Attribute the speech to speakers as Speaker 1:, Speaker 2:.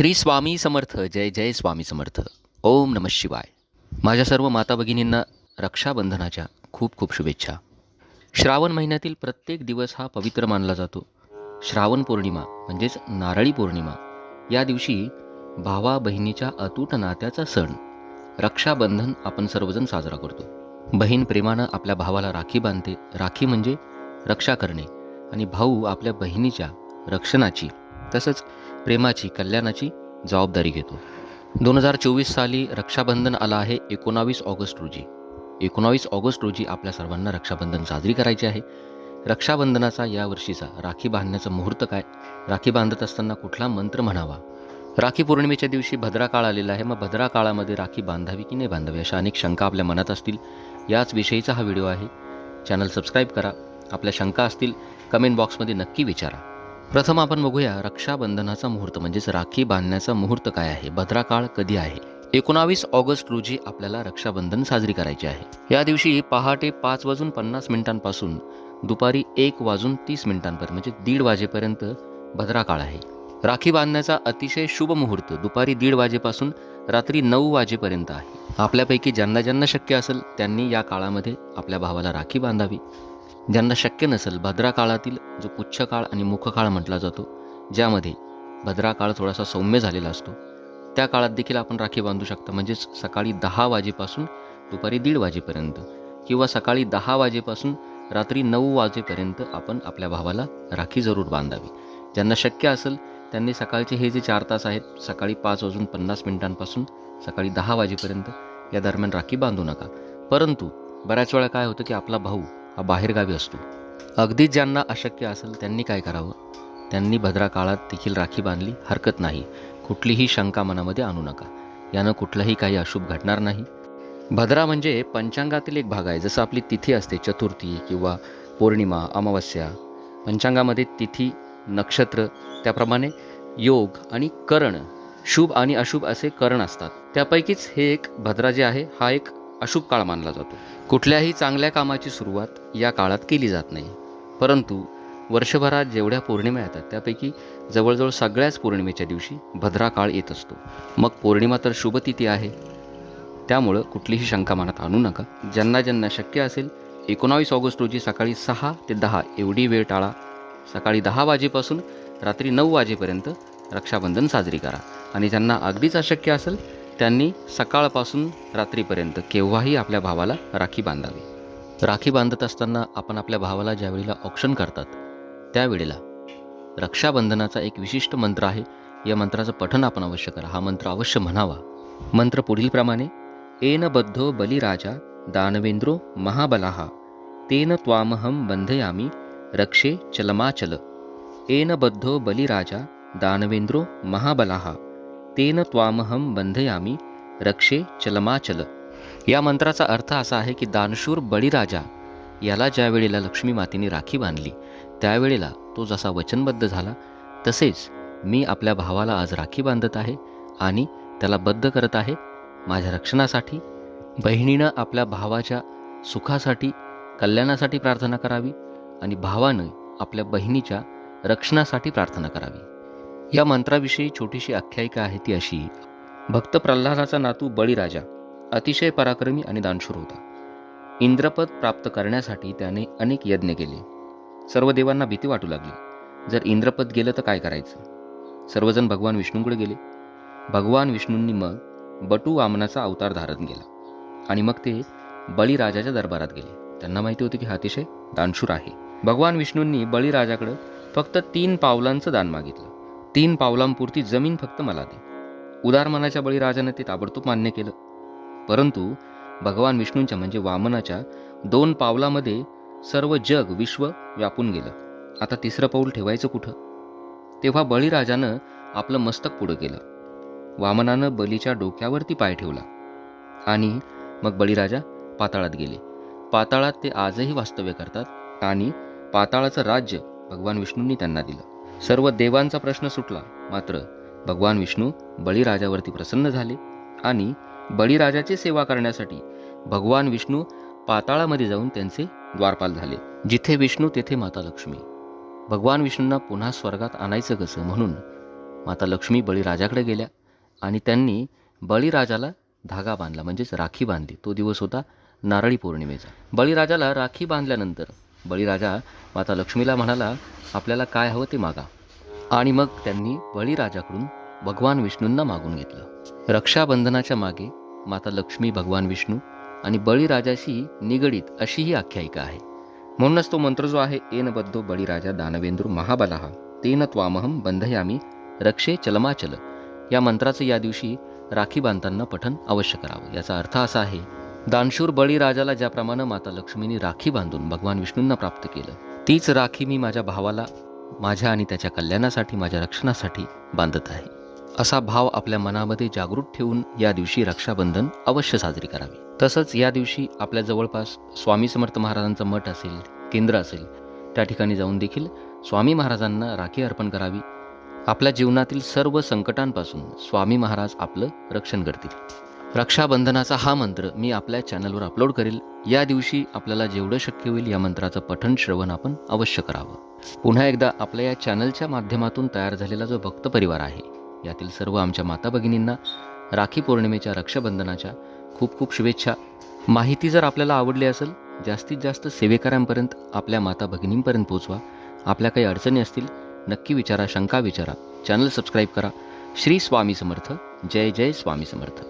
Speaker 1: श्री स्वामी समर्थ जय जय स्वामी समर्थ. ओम नम शिवाय. माझ्या सर्व माता भगिनींना रक्षाबंधनाच्या खूप खूप शुभेच्छा. श्रावण महिन्यातील प्रत्येक दिवस हा पवित्र मानला जातो. श्रावण पौर्णिमा म्हणजेच नारळी पौर्णिमा. या दिवशी भावा बहिणीच्या अतूट नात्याचा सण रक्षाबंधन आपण सर्वजण साजरा करतो. बहीण प्रेमानं आपल्या भावाला राखी बांधते. राखी म्हणजे रक्षा करणे आणि भाऊ आपल्या बहिणीच्या रक्षणाची तसंच प्रेमाची कल्याणाची जबाबदारी घेतो. दोन हजार चोवीस साली रक्षाबंधन आलं आहे एकोणावीस ऑगस्ट रोजी. एकोणावीस ऑगस्ट रोजी आपल्या सर्वांना रक्षाबंधन साजरी करायचे आहे. रक्षाबंधनाचा या वर्षीचा राखी बांधण्याचा मुहूर्त काय? राखी बांधत असताना कुठला मंत्र म्हणावा? राखी पौर्णिमेच्या दिवशी भद्रा काळ आलेला आहे. मग भद्रा काळामध्ये राखी बांधावी की नाही बांधावी अशा अनेक शंका आपल्या मनात असतील. याच विषयीचा हा व्हिडिओ आहे. चॅनल सबस्क्राईब करा. आपल्या शंका असतील कमेंट बॉक्समध्ये नक्की विचारा. प्रथम आपण बघूया रक्षाबंधनाचा मुहूर्त म्हणजेच राखी बांधण्याचा मुहूर्त काय आहे? भद्रा काळ कधी आहे? एकोणावीस ऑगस्ट रोजी आपल्याला रक्षाबंधन साजरी करायचे आहे. या दिवशी पहाटे पाच वाजून पन्नास मिनिटांपासून दुपारी एक वाजून तीस मिनिटांपर्यंत म्हणजे दीड वाजेपर्यंत भद्रा काळ आहे. राखी बांधण्याचा अतिशय शुभ मुहूर्त दुपारी दीड वाजेपासून रात्री नऊ वाजेपर्यंत आहे. आपल्यापैकी ज्यांना ज्यांना शक्य असेल त्यांनी या काळामध्ये आपल्या भावाला राखी बांधावी. ज्यांना शक्य नसेल भद्रा काळातील जो पुच्छकाळ आणि मुखकाळ म्हटला जातो ज्यामध्ये भद्रा काळ थोडासा सौम्य झालेला असतो त्या काळात देखील आपण राखी बांधू शकता. म्हणजेच सकाळी दहा वाजेपासून दुपारी दीड वाजेपर्यंत किंवा सकाळी दहा वाजेपासून रात्री नऊ वाजेपर्यंत आपण आपल्या भावाला राखी जरूर बांधावी. ज्यांना शक्य असेल त्यांनी सकाळचे हे जे चार तास आहेत सकाळी पाच वाजून पन्नास मिनिटांपासून सकाळी दहा वाजेपर्यंत या दरम्यान राखी बांधू नका. परंतु बऱ्याच वेळा काय होतं की आपला भाऊ हा बाहेरगावी असतो. अगदीच ज्यांना अशक्य असेल त्यांनी काय करावं? त्यांनी भद्रा काळात देखील राखी बांधली हरकत नाही. कुठलीही शंका मनामध्ये आणू नका. यानं कुठलंही काही अशुभ घडणार नाही. भद्रा म्हणजे पंचांगातील एक भाग आहे. जसं आपली तिथी असते चतुर्थी किंवा पौर्णिमा अमावस्या. पंचांगामध्ये तिथी नक्षत्र त्याप्रमाणे योग आणि करण. शुभ आणि अशुभ असे करण असतात. त्यापैकीच हे एक भद्रा जे आहे हा एक अशुभ काळ मानला जातो. कुठल्याही चांगल्या कामाची सुरुवात या काळात केली जात नाही. परंतु वर्षभरात जेवढ्या पौर्णिमा येतात त्यापैकी जवळजवळ सगळ्याच पौर्णिमेच्या दिवशी भद्रा काळ येत असतो. मग पौर्णिमा तर शुभतिथी आहे. त्यामुळं कुठलीही शंका मनात आणू नका. ज्यांना ज्यांना शक्य असेल एकोणावीस ऑगस्ट रोजी सकाळी सहा ते दहा एवढी वेळ टाळा. सकाळी दहा वाजेपासून रात्री नऊ वाजेपर्यंत रक्षाबंधन साजरी करा. आणि ज्यांना अगदीच अशक्य असेल त्यांनी सकाळपासून रात्रीपर्यंत केव्हाही आपल्या भावाला राखी बांधावी. राखी बांधत असताना आपण आपल्या भावाला ज्यावेळेला ऑप्शन करतात त्यावेळेला रक्षाबंधनाचा एक विशिष्ट मंत्र आहे. या मंत्राचं पठन आपण अवश्य करा. हा मंत्र अवश्य म्हणावा. मंत्र पुढीलप्रमाणे एन बद्धो बलिराजा दानवेंद्रो महाबलाहा तेन त्वामहं बंधयामी रक्षे चलमाचल। एन बद्धो बलिराजा दानवेंद्रो महाबलाहा तेन त्वामहं बंधयामी रक्षे चलमाचल। या मंत्राचा अर्थ असा आहे की दानशूर बळीराजा याला ज्या वेळेला लक्ष्मी मातेने राखी बांधली त्यावेळेला तो जसा वचनबद्ध झाला तसेच मी आपल्या भावाला आज राखी बांधत आहे आणि त्याला बद्ध करत आहे. माझ्या रक्षणासाठी बहिणीनं आपल्या भावाच्या सुखासाठी कल्याणासाठी प्रार्थना करावी आणि भावानं आपल्या बहिणीच्या रक्षणासाठी प्रार्थना करावी. या मंत्राविषयी छोटीशी आख्यायिका आहे ती अशी भक्त प्रल्हादाचा नातू बळीराजा. अतिशय पराक्रमी आणि दानशूर होता. इंद्रपद प्राप्त करण्यासाठी त्याने अनेक यज्ञ केले. सर्व देवांना भीती वाटू लागली. जर इंद्रपद गेलं तर काय करायचं? सर्वजण भगवान विष्णूंकडे गेले. भगवान विष्णूंनी मग बटू वामनाचा अवतार धारण केला आणि मग ते बळीराजाच्या दरबारात गेले. त्यांना माहिती होती की हा अतिशय दानशूर आहे. भगवान विष्णूंनी बळीराजाकडं फक्त तीन पावलांचं दान मागितलं. तीन पावलांपुरती जमीन फक्त मला दे. उदारमनाच्या बळीराजाने ते ताबडतोब मान्य केलं. परंतु भगवान विष्णूंच्या म्हणजे वामनाच्या दोन पावलामध्ये सर्व जग विश्व व्यापून गेलं. आता तिसरं पाऊल ठेवायचं कुठं? तेव्हा बळीराजानं आपलं मस्तक पुढं केलं. वामनानं बलीच्या डोक्यावरती पाय ठेवला. आणि मग बळीराजा पाताळात गेले. पाताळात ते आजही वास्तव्य करतात आणि पाताळाचं राज्य भगवान विष्णूंनी त्यांना दिलं. सर्व देवांचा प्रश्न सुटला. मात्र भगवान विष्णू बळीराजावरती प्रसन्न झाले आणि बळीराजाची सेवा करण्यासाठी भगवान विष्णू पाताळामध्ये जाऊन त्यांचे द्वारपाल झाले. जिथे विष्णू तेथे माता लक्ष्मी. भगवान विष्णूंना पुन्हा स्वर्गात आणायचं कसं म्हणून माता लक्ष्मी बळीराजाकडे गेल्या आणि त्यांनी बळीराजाला धागा बांधला म्हणजेच राखी बांधली. तो दिवस होता नारळी पौर्णिमेचा. बळीराजाला राखी बांधल्यानंतर बळीराजा माता लक्ष्मीला म्हणाला आपल्याला काय हवं ते मागा. आणि मग त्यांनी बळीराजाकडून भगवान विष्णूंना मागून घेतलं. रक्षाबंधनाच्या मागे माता लक्ष्मी भगवान विष्णू आणि बळीराजाशी निगडीत अशी ही आख्यायिका आहे. म्हणूनच तो मंत्र जो आहे एन बद्धो बळीराजा दानवेंद्र महाबला तेन त्वामहम बंधयामी रक्षे चलमाचल या मंत्राचं या दिवशी राखी बांधताना पठन अवश्य करावं. याचा अर्थ असा आहे दानशूर बळीराजाला ज्याप्रमाणे माता लक्ष्मीने राखी बांधून भगवान विष्णूंना प्राप्त केलं तीच राखी मी माझ्या भावाला माझ्या आणि त्याच्या कल्याणासाठी माझ्या रक्षणासाठी बांधत आहे. असा भाव आपल्या मनामध्ये जागृत ठेवून या दिवशी रक्षाबंधन अवश्य साजरी करावी. तसंच या दिवशी आपल्या जवळपास स्वामी समर्थ महाराजांचं मठ असेल केंद्र असेल त्या ठिकाणी जाऊन देखील स्वामी महाराजांना राखी अर्पण करावी. आपल्या जीवनातील सर्व संकटांपासून स्वामी महाराज आपलं रक्षण करतील. रक्षाबंधनाचा हा मंत्र मी आपल्या चॅनलवर अपलोड करेल. या दिवशी आपल्याला जेवढं शक्य होईल या मंत्राचं पठण श्रवण आपण अवश्य करावं. पुन्हा एकदा आपल्या या चॅनलच्या माध्यमातून तयार झालेला जो भक्त परिवार आहे यातील सर्व आमच्या माता भगिनींना राखी पौर्णिमेच्या रक्षाबंधनाच्या खूप खूप शुभेच्छा. माहिती जर आपल्याला आवडली असेल जास्तीत जास्त सेवेकऱ्यांपर्यंत आपल्या माता भगिनींपर्यंत पोहोचवा. आपल्या काही अडचणी असतील नक्की विचारा शंका विचारा. चॅनल सबस्क्राईब करा. श्री स्वामी समर्थ. जय जय स्वामी समर्थ.